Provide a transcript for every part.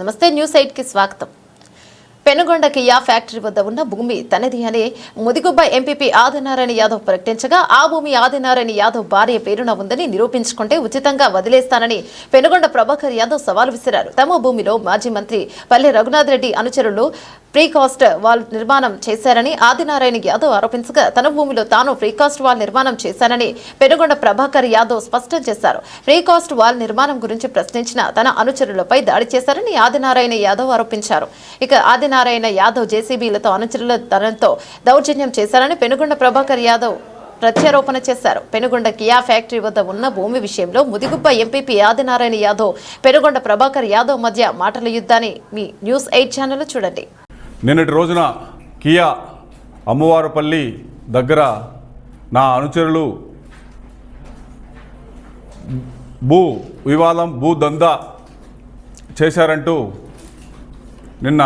నమస్తే న్యూస్ ఎయిట్కి స్వాగతం. పెనుగొండ కియా ఫ్యాక్టరీ వద్ద ఉన్న భూమి తనది అని ముదిగుబ్బ ఎంపీపీ ఆదినారాయణ యాదవ్ ప్రకటించగా ఆ భూమి ఆదినారాయణ యాదవ్ భార్య పేరున ఉందని నిరూపించుకుంటే ఉచితంగా వదిలేస్తానని పెనుగొండ ప్రభాకర్ యాదవ్ సవాల్ విసిరారు. తమ భూమిలో మాజీ మంత్రి పల్లె రఘునాథ్ రెడ్డి అనుచరులు ప్రీకాస్ట్ వాల్ నిర్మాణం చేశారని ఆదినారాయణ యాదవ్ ఆరోపించగా తన భూమిలో తాను ప్రీకాస్ట్ వాల్ నిర్మాణం చేశానని పెనుగొండ ప్రభాకర్ యాదవ్ స్పష్టం చేశారు. ప్రీకాస్ట్ వాల్ నిర్మాణం గురించి ప్రశ్నించిన తన అనుచరులపై దాడి చేశారని ఆదినారాయణ యాదవ్ ఆరోపించారు. ఇక ఆదినారాయణ యాదవ్ జేసీబీలతో అనుచరుల తనంతో దౌర్జన్యం చేశారని పెనుగొండ ప్రభాకర్ యాదవ్ ప్రత్యారోపణ చేశారు. పెనుగొండ కియా ఫ్యాక్టరీ వద్ద ఉన్న భూమి విషయంలో ముదిగుబ్బ ఎంపీపీ ఆదినారాయణ యాదవ్ పెనుగొండ ప్రభాకర్ యాదవ్ మధ్య మాటల యుద్ధాన్ని మీ న్యూస్ ఎయిట్ ఛానల్లో చూడండి. నిన్నటి రోజున కియా అమ్మవారపల్లి దగ్గర నా అనుచరులు భూ వివాదం భూ దందా చేశారంటూ నిన్న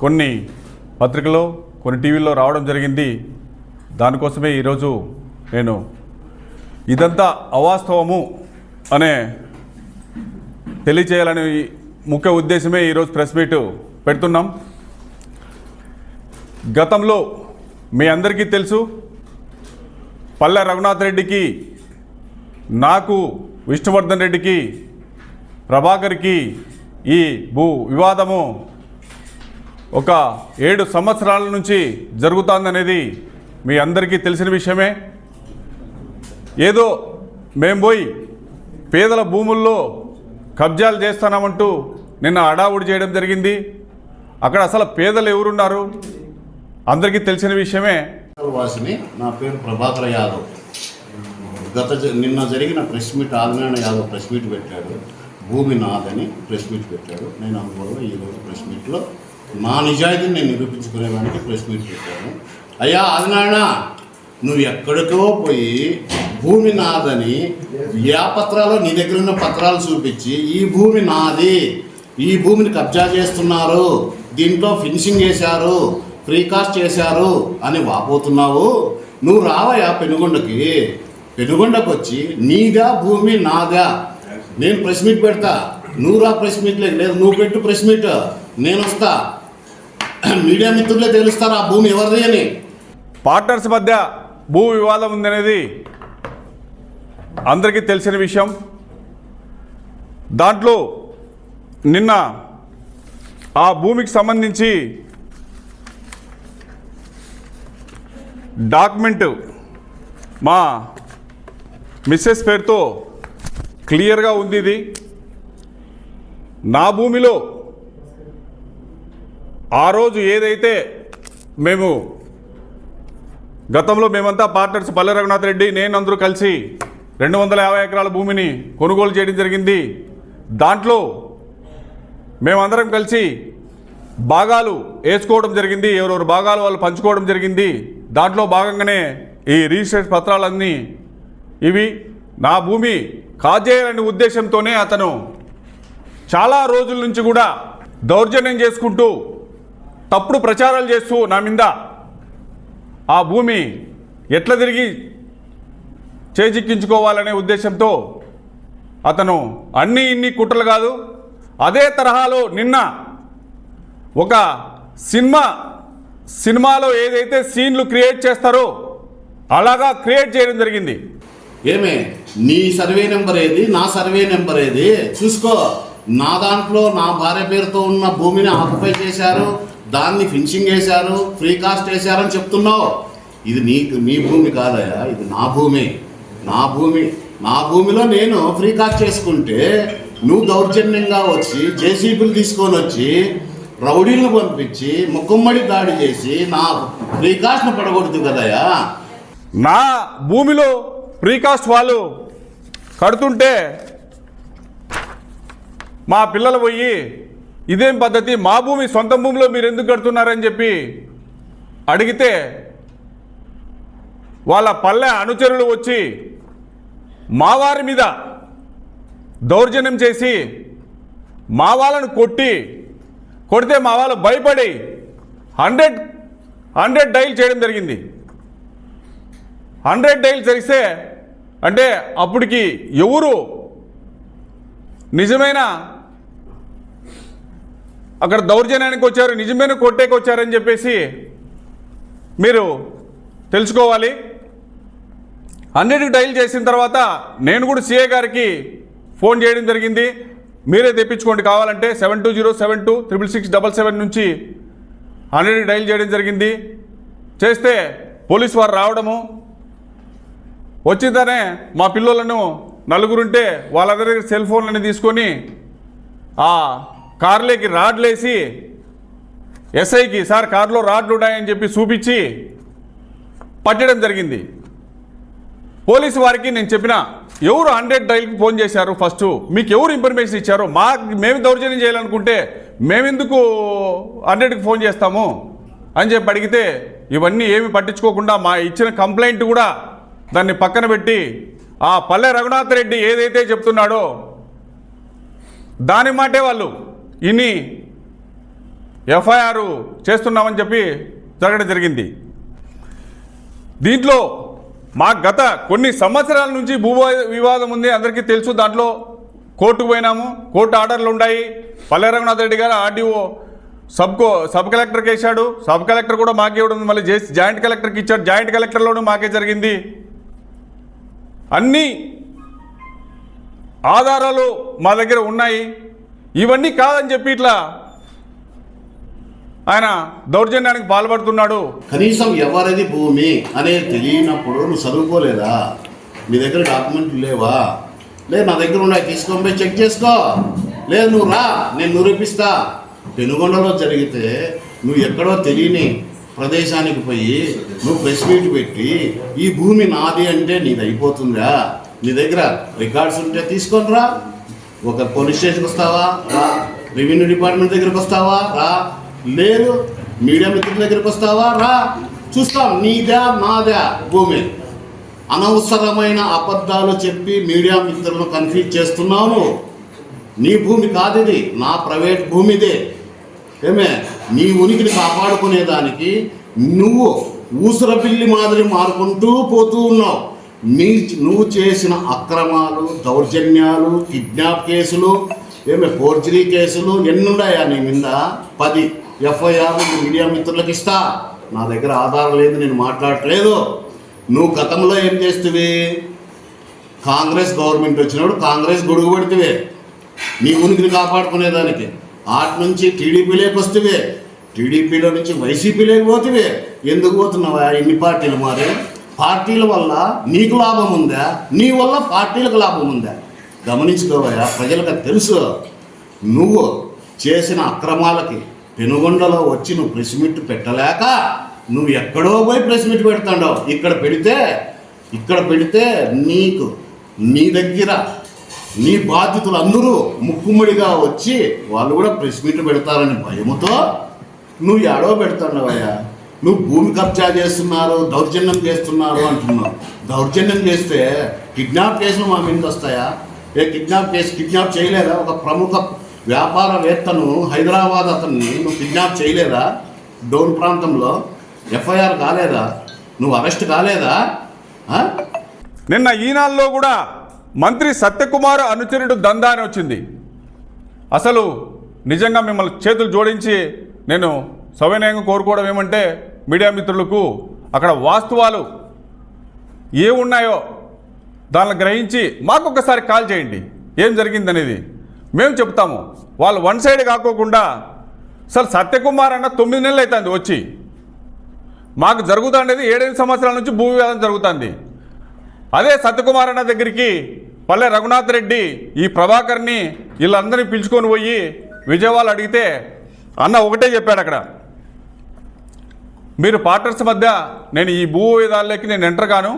కొన్ని పత్రికలో కొన్ని టీవీల్లో రావడం జరిగింది. దానికోసమే ఈరోజు నేను ఇదంతా అవాస్తవము అనే తెలియచేయాలనే ముఖ్య ఉద్దేశమే ఈరోజు ప్రెస్ మీట్ పెడుతున్నాం. గతంలో మీ అందరికీ తెలుసు పల్లె రఘునాథ్ రెడ్డికి నాకు విష్ణువర్ధన్ రెడ్డికి ప్రభాకర్కి ఈ భూ వివాదము ఒక ఏడు సంవత్సరాల నుంచి జరుగుతుందనేది మీ అందరికీ తెలిసిన విషయమే. ఏదో మేము పోయి పేదల భూముల్లో కబ్జాలు చేస్తానామంటూ నిన్న అడావుడి చేయడం జరిగింది. అక్కడ అసలు పేదలు ఎవరున్నారు? అందరికీ తెలిసిన విషయమే. వాసిని నా పేరు ప్రభాకర్ యాదవ్. గత జ- నిన్న జరిగిన press meet Adinarayana Yadav press meet పెట్టాడు. భూమి నాదని ప్రెస్ మీట్ పెట్టాడు. నేను అందువల్ల ఈరోజు ప్రెస్ మీట్లో నా నిజాయితీని నేను నిరూపించుకునేదానికి ప్రెస్ మీట్ పెట్టాను. అయ్యా ఆదినారాయణ నువ్వు ఎక్కడికో పోయి భూమి నాదని ఏ పత్రాలు నీ దగ్గర ఉన్న పత్రాలు చూపించి ఈ భూమి నాది ఈ భూమిని కబ్జా చేస్తున్నారు. దీంట్లో ఫినిషింగ్ చేశారు. ఫ్రీకాస్ట్ చేశారు అని వాపోతున్నావు. నువ్వు రావయ్యా పెనుగొండకి. పెనుగొండకు వచ్చి నీదా భూమి నాదా? నేను ప్రెస్ మీట్ పెడతా. నువ్వు రా ప్రెస్ మీట్ లేదు నువ్వు పెట్టు ప్రెస్ మీట్. నేను వస్తా. మీడియా మిత్రులే తెలుస్తారు ఆ భూమి ఎవరిది అని. పార్ట్నర్స్ మధ్య భూ వివాదం ఉందనేది అందరికీ తెలిసిన విషయం. దాంట్లో నిన్న ఆ భూమికి సంబంధించి డాక్యుమెంట్ మా మిస్సెస్ పేరుతో క్లియర్గా ఉంది ఇది. నా భూమిలో ఆ రోజు ఏదైతే మేము గతంలో మేమంతా పార్ట్నర్స్ పల్లె రఘునాథ్ రెడ్డి నేను అందరూ కలిసి రెండు వందల యాభై ఎకరాల భూమిని కొనుగోలు చేయడం జరిగింది. దాంట్లో మేమందరం కలిసి భాగాలు వేసుకోవడం జరిగింది. ఎవరెవరు భాగాలు వాళ్ళు పంచుకోవడం జరిగింది. దాంట్లో భాగంగానే ఈ రిజిస్ట్రేషన్ పత్రాలన్నీ ఇవి నా భూమి కాజేయాలనే ఉద్దేశంతోనే అతను చాలా రోజుల నుంచి కూడా దౌర్జన్యం చేసుకుంటూ తప్పుడు ప్రచారాలు చేస్తూ నా మీద ఆ భూమి ఎట్లా తిరిగి చేజిక్కించుకోవాలనే ఉద్దేశంతో అతను అన్ని ఇన్ని కుట్రలు కాదు అదే తరహాలో నిన్న ఒక సినిమా సినిమాలో ఏదైతే సీన్లు క్రియేట్ చేస్తారో అలాగా క్రియేట్ చేయడం జరిగింది. ఏమే నీ సర్వే నెంబర్ ఏది? నా సర్వే నెంబర్ ఏది? చూసుకో నా దాంట్లో నా భార్య పేరుతో ఉన్న భూమిని ఆక్యుపై చేశారు దాన్ని ఫినిషింగ్ వేశారు ఫ్రీ కాస్ట్ వేశారని చెప్తున్నావు. ఇది నీకు నీ భూమి కాదయా ఇది నా భూమి. నా భూమి నా భూమిలో నేను ఫ్రీ కాస్ట్ చేసుకుంటే నువ్వు దౌర్జన్యంగా వచ్చి జేసీబీలు తీసుకొని వచ్చి రౌడీలను పంపించి ముక్కుమ్మడి దాడి చేసి నా ఫ్రీ పడగొడుతు కదయా నా భూమిలో ప్రీకాస్ట్ వాళ్ళు కడుతుంటే మా పిల్లలు పోయి ఇదేం పద్ధతి? మా భూమి సొంత భూమిలో మీరు ఎందుకు కడుతున్నారని చెప్పి అడిగితే వాళ్ళ పల్లె అనుచరులు వచ్చి మా వారి మీద దౌర్జన్యం చేసి మా వాళ్ళను కొట్టి కొడితే మా వాళ్ళు భయపడి హండ్రెడ్ హండ్రెడ్ డైల్ చేయడం జరిగింది. హండ్రెడ్ డైల్ జరిగితే అంటే అప్పటికి ఎవరు నిజమైన అక్కడ దౌర్జన్యానికి వచ్చారు నిజమైన కొట్టేకి వచ్చారని చెప్పేసి మీరు తెలుసుకోవాలి. హండ్రెడ్కి డైల్ చేసిన తర్వాత నేను కూడా సీఏ గారికి ఫోన్ చేయడం జరిగింది. మీరే తెప్పించుకోండి. కావాలంటే seven two zero seven two triple six double seven నుంచి హండ్రెడ్కి డైల్ చేయడం జరిగింది. చేస్తే పోలీస్ వారు రావడము. వచ్చిందనే మా పిల్లలను నలుగురుంటే వాళ్ళ దగ్గర సెల్ ఫోన్లని తీసుకొని ఆ కార్లోకి రాడ్లేసి ఎస్ఐకి సార్ కార్లో రాడ్లు ఉన్నాయని చెప్పి చూపించి పట్టడం జరిగింది. పోలీసు వారికి నేను చెప్పిన ఎవరు హండ్రెడ్ డైల్కి ఫోన్ చేశారు ఫస్ట్? మీకు ఎవరు ఇన్ఫర్మేషన్ ఇచ్చారు? మా మేము దౌర్జన్యం చేయాలనుకుంటే మేమెందుకు హండ్రెడ్కి ఫోన్ చేస్తాము? అని చెప్పి అడిగితే ఇవన్నీ ఏమి పట్టించుకోకుండా మా ఇచ్చిన కంప్లైంట్ కూడా దాన్ని పక్కన పెట్టి ఆ పల్లె రఘునాథ్ రెడ్డి ఏదైతే చెప్తున్నాడో దాని మాటే వాళ్ళు. ఇన్ని ఎఫ్ఐఆర్ చేస్తున్నామని చెప్పి జరగడం జరిగింది. దీంట్లో మా గత కొన్ని సంవత్సరాల నుంచి భూ వివాదం ఉంది. అందరికీ తెలుసు దాంట్లో కోర్టుకు పోయినాము. కోర్టు ఆర్డర్లు ఉన్నాయి పల్లె రఘునాథ్ రెడ్డి గారు ఆర్డీఓ సబ్కో సబ్ కలెక్టర్కి వేశాడు సబ్ కలెక్టర్ కూడా మాకే ఇవ్వడం మళ్ళీ చేసి జాయింట్ కలెక్టర్కి ఇచ్చాడు. జాయింట్ కలెక్టర్లోనూ మాకే జరిగింది. అన్నీ ఆధారాలు మా దగ్గర ఉన్నాయి. ఇవన్నీ కాదని చెప్పి ఇట్లా ఆయన దౌర్జన్యానికి పాల్పడుతున్నాడు. కనీసం ఎవరిది భూమి అనేది తెలియనప్పుడు నువ్వు చదువుకోలేదా? మీ దగ్గర డాక్యుమెంట్లు లేవా? లేదు నా దగ్గర ఉన్నాయి తీసుకొని పోయి చెక్ చేసుకో. లేదు నువ్వు రా నేను నిరూపిస్తా. పెనుగొండలో జరిగితే నువ్వు ఎక్కడో తెలియని ప్రదేశానికి పోయి నువ్వు ప్రెస్ మీట్ పెట్టి ఈ భూమి నాది అంటే నీది అయిపోతుందా నీ దగ్గర రికార్డ్స్ ఉంటే తీసుకొని రా ఒక పోలీస్ స్టేషన్కి వస్తావా? రా. రెవెన్యూ డిపార్ట్మెంట్ దగ్గరికి వస్తావా? రా. లేదు. మీడియా మిత్రుల దగ్గరికి వస్తావా? రా. చూస్తాం. నీదా నాదా భూమి. అనవసరమైన అబద్ధాలు చెప్పి మీడియా మిత్రులను కన్ఫ్యూజ్ చేస్తున్నావు. నీ భూమి కాదు ఇది నా ప్రైవేట్ భూమిదే. ఏమే? నీ ఉనికిని కాపాడుకునేదానికి నువ్వు ఊసరపిల్లి మాదిరి మారుకుంటూ పోతూ ఉన్నావు. నీ నువ్వు చేసిన అక్రమాలు దౌర్జన్యాలు కిడ్నాప్ కేసులు ఏమే? ఫోర్జరీ కేసులు ఎన్నున్నాయా నీ మీద? పది. ఎఫ్ఐఆర్ మీడియా మిత్రులకు ఇస్తా. నా దగ్గర ఆధారం లేదు నేను మాట్లాడట్లేదు. నువ్వు గతంలో ఏం చేస్తువి? కాంగ్రెస్ గవర్నమెంట్ వచ్చినప్పుడు కాంగ్రెస్ గొడుగు పెడితే నీ ఉనికిని కాపాడుకునేదానికి. ఆటి నుంచి టీడీపీలోకి వస్తువే. టీడీపీలో నుంచి వైసీపీలోకి పోతివే. ఎందుకు పోతున్నావా? ఇన్ని పార్టీలు మారే? పార్టీల వల్ల నీకు లాభం ఉందా? నీ వల్ల పార్టీలకు లాభం ఉందా? గమనించుకోవయ్యా ప్రజలకు తెలుసు. నువ్వు చేసిన అక్రమాలకి పెనుగొండలో వచ్చి నువ్వు ప్రెస్ మీట్ పెట్టలేక నువ్వు ఎక్కడో పోయి ప్రెస్ మీట్ ఇక్కడ పెడితే ఇక్కడ పెడితే నీకు నీ దగ్గర నీ బాధితులు అందరూ ముక్కుమ్మడిగా వచ్చి వాళ్ళు కూడా ప్రెస్ మీట్ పెడతారని భయముతో నువ్వు ఎడవ పెడుతున్నావయ్యా నువ్వు భూమి కబ్జా చేస్తున్నారు దౌర్జన్యం చేస్తున్నారు అంటున్నావు. దౌర్జన్యం చేస్తే కిడ్నాప్ కేసులు మా మీద వస్తాయా? ఏ కిడ్నాప్ కేసు కిడ్నాప్ చేయలేదా? ఒక ప్రముఖ వ్యాపారవేత్తను హైదరాబాద్ అతన్ని నువ్వు కిడ్నాప్ చేయలేదా? డోన్ ప్రాంతంలో? ఎఫ్ఐఆర్ కాలేదా? నువ్వు అరెస్ట్ కాలేదా? నిన్న ఈనాల్లో కూడా మంత్రి సత్యకుమార్ అనుచరుడు దందా అని వచ్చింది. అసలు నిజంగా మిమ్మల్ని చేతులు జోడించి నేను సవినయంగా కోరుకోవడం ఏమంటే మీడియా మిత్రులకు అక్కడ వాస్తవాలు ఏ ఉన్నాయో దాన్ని గ్రహించి మాకొకసారి కాల్ చేయండి. ఏం జరిగిందనేది? మేము చెప్తాము వాళ్ళు వన్ సైడ్ కాకోకుండా సార్ సత్యకుమార్ అన్న తొమ్మిది నెలలు అవుతుంది వచ్చి. మాకు జరుగుతుండేది ఏడెనిమిది సంవత్సరాల నుంచి భూ వివాదం జరుగుతుంది. అదే సత్యకుమార్ అన్న దగ్గరికి పల్లె రఘునాథ్ రెడ్డి ఈ ప్రభాకర్ని వీళ్ళందరినీ పిలుచుకొని పోయి విజయవాడ అడిగితే అన్న ఒకటే చెప్పాడు అక్కడ. మీరు పార్ట్నర్స్ మధ్య నేను ఈ భూ విధాల్లోకి నేను ఎంటర్ కాను.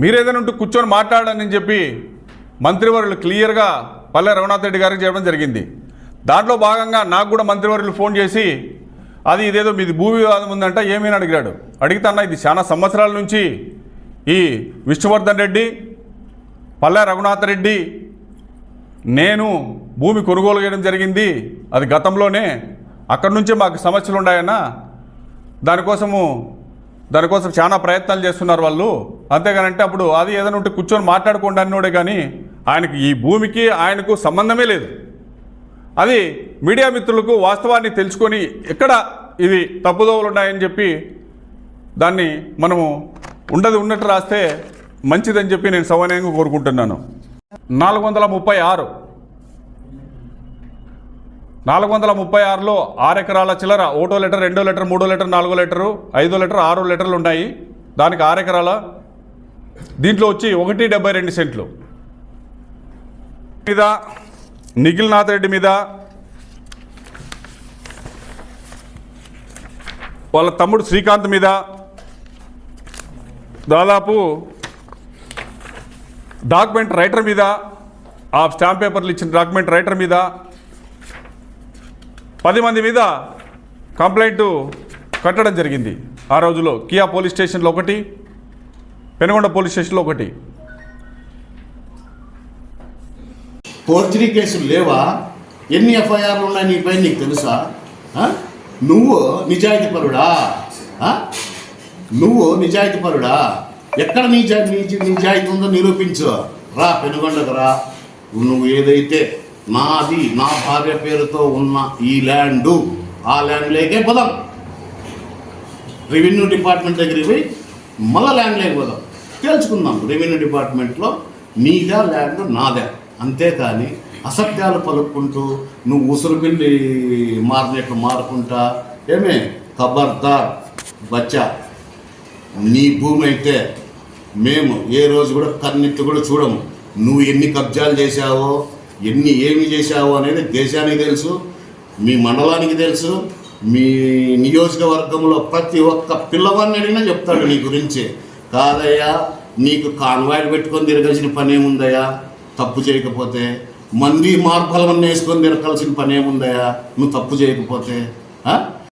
మీరేదైనా ఉంటూ కూర్చొని మాట్లాడని చెప్పి మంత్రివర్యులు క్లియర్గా పల్లె రఘునాథ్ రెడ్డి గారికి చేయడం జరిగింది. దాంట్లో భాగంగా నాకు కూడా మంత్రివర్యులు ఫోన్ చేసి అది ఇదేదో మీది భూ వివాదం ఉందంట ఏమీ అడిగాడు అడిగితే అన్న ఇది చాలా సంవత్సరాల నుంచి ఈ విష్ణువర్ధన్ రెడ్డి పల్లె రఘునాథ్ రెడ్డి నేను భూమి కొనుగోలు చేయడం జరిగింది. అది గతంలోనే అక్కడి నుంచే మాకు సమస్యలు ఉన్నాయన్నా దానికోసము దానికోసం చాలా ప్రయత్నాలు చేస్తున్నారు వాళ్ళు. అంతేగానంటే అప్పుడు అది ఏదైనా ఉంటే కూర్చొని మాట్లాడుకోండి అన్నోడే కానీ ఆయనకి ఈ భూమికి ఆయనకు సంబంధమే లేదు. అది మీడియా మిత్రులకు వాస్తవాన్ని తెలుసుకొని ఎక్కడ ఇది తప్పుదోవలు ఉన్నాయని చెప్పి దాన్ని మనము ఉండదు ఉన్నట్టు రాస్తే మంచిదని చెప్పి నేను సవనీయంగా కోరుకుంటున్నాను. నాలుగు వందల ముప్పై ఆరు. నాలుగు వందల ముప్పై ఆరులో ఆరు ఎకరాల చిల్లర ఒకటో లీటర్ రెండో లీటర్ మూడో లీటర్ నాలుగో లీటరు ఐదో లీటర్ ఆరో లీటర్లు ఉన్నాయి. దానికి ఆరు ఎకరాల దీంట్లో వచ్చి ఒకటి డెబ్బై రెండు సెంట్లు. మీద నిఖిల్నాథ్ రెడ్డి మీద వాళ్ళ తమ్ముడు శ్రీకాంత్ మీద దాదాపు డాక్యుమెంట్ రైటర్ మీద ఆ స్టాంప్ పేపర్లు ఇచ్చిన డాక్యుమెంట్ రైటర్ మీద పది మంది మీద కంప్లైంట్ కట్టడం జరిగింది. ఆ రోజులో కియా పోలీస్ స్టేషన్లో ఒకటి పెనుగొండ పోలీస్ స్టేషన్లో ఒకటి. ఫోర్జరీ కేసులు లేవా? ఎన్ని ఎఫ్ఐఆర్లు ఉన్నాయి నీపై నీకు తెలుసా? నువ్వు నిజాయితీపరుడా నువ్వు నిజాయితీపరుడా ఎక్కడ నిజా నిజాయితీ ఉందో నిరూపించు. రా పెనుగొండకు రా. నువ్వు ఏదైతే నాది నా భార్య పేరుతో ఉన్న ఈ ల్యాండు ఆ ల్యాండ్లోకే పోదాం. రెవెన్యూ డిపార్ట్మెంట్ దగ్గరికి పోయి మళ్ళా ల్యాండ్ లేకపోదాం. తేల్చుకుందాం. రెవెన్యూ డిపార్ట్మెంట్లో నీదా ల్యాండ్ నాదే? అంతేకాని అసత్యాలు పలుకుంటూ నువ్వు ఉసురు మారినట్లు మారుకుంటా ఏమే? ఖబర్దార్ బచ్చా. నీ భూమి అయితే మేము ఏ రోజు కూడా కన్నెత్తి కూడా చూడము. నువ్వు ఎన్ని కబ్జాలు చేశావో ఎన్ని ఏమి చేశావో అనేది దేశానికి తెలుసు మీ మండలానికి తెలుసు మీ నియోజకవర్గంలో ప్రతి ఒక్క పిల్లవాడిని అడిగినా చెప్తాడు నీ గురించి. కాదయ్యా నీకు కాన్వాయిడ్ పెట్టుకొని తిరగాల్సిన పని ఏముందయ్యా? తప్పు చేయకపోతే మంది మార్బలం వేసుకొని తిరగాల్సిన పని ఏముందయ్యా? నువ్వు తప్పు చేయకపోతే